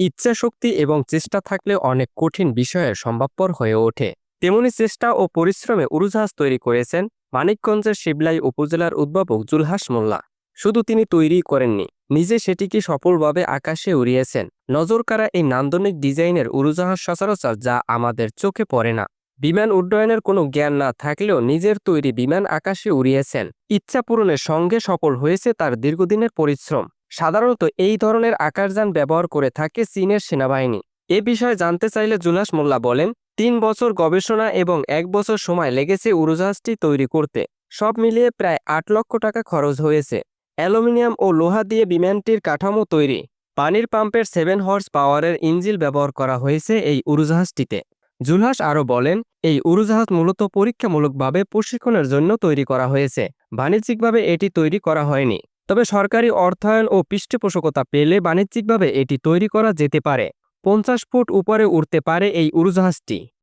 ইচ্ছা শক্তি এবং চেষ্টা থাকলে অনেক কঠিন বিষয়ে সম্ভবপর হয়ে ওঠে। তেমনি চেষ্টা ও পরিশ্রমে উড়োজাহাজ তৈরি করেছেন মানিকগঞ্জের শিবলাই উপজেলার উদ্ভাবক জুলহাস মোল্লা। শুধু তিনি তৈরি করেননি, নিজে সেটিকে সফলভাবে আকাশে উড়িয়েছেন। নজরকাড়া এই নান্দনিক ডিজাইনের উড়োজাহাজ সচরাচর যা আমাদের চোখে পড়ে না। বিমান উড্ডয়নের কোনো জ্ঞান না থাকলেও নিজের তৈরি বিমান আকাশে উড়িয়েছেন। ইচ্ছা পূরণের সঙ্গে সফল হয়েছে তার দীর্ঘদিনের পরিশ্রম। সাধারণত এই ধরনের আকাশযান ব্যবহার করে থাকে চীনের সেনাবাহিনী। এ বিষয়ে জানতে চাইলে জুলাস মোল্লা বলেন, তিন বছর গবেষণা এবং এক বছর সময় লেগেছে উড়োজাহাজটি তৈরি করতে। সব মিলিয়ে প্রায় আট লক্ষ টাকা খরচ হয়েছে। অ্যালুমিনিয়াম ও লোহা দিয়ে বিমানটির কাঠামো তৈরি। পানির পাম্পের সেভেন হর্স পাওয়ারের ইঞ্জিল ব্যবহার করা হয়েছে এই উড়োজাহাজটিতে। জুলহাস আরও বলেন, এই উড়োজাহাজ মূলত পরীক্ষামূলকভাবে প্রশিক্ষণের জন্য তৈরি করা হয়েছে। বাণিজ্যিকভাবে এটি তৈরি করা হয়নি। তবে সরকারি অর্থায়ন ও পৃষ্ঠপোষকতা পেলে বাণিজ্যিকভাবে এটি তৈরি করা যেতে পারে। পঞ্চাশ ফুট উপরে উঠতে পারে এই উড়োজাহাজটি।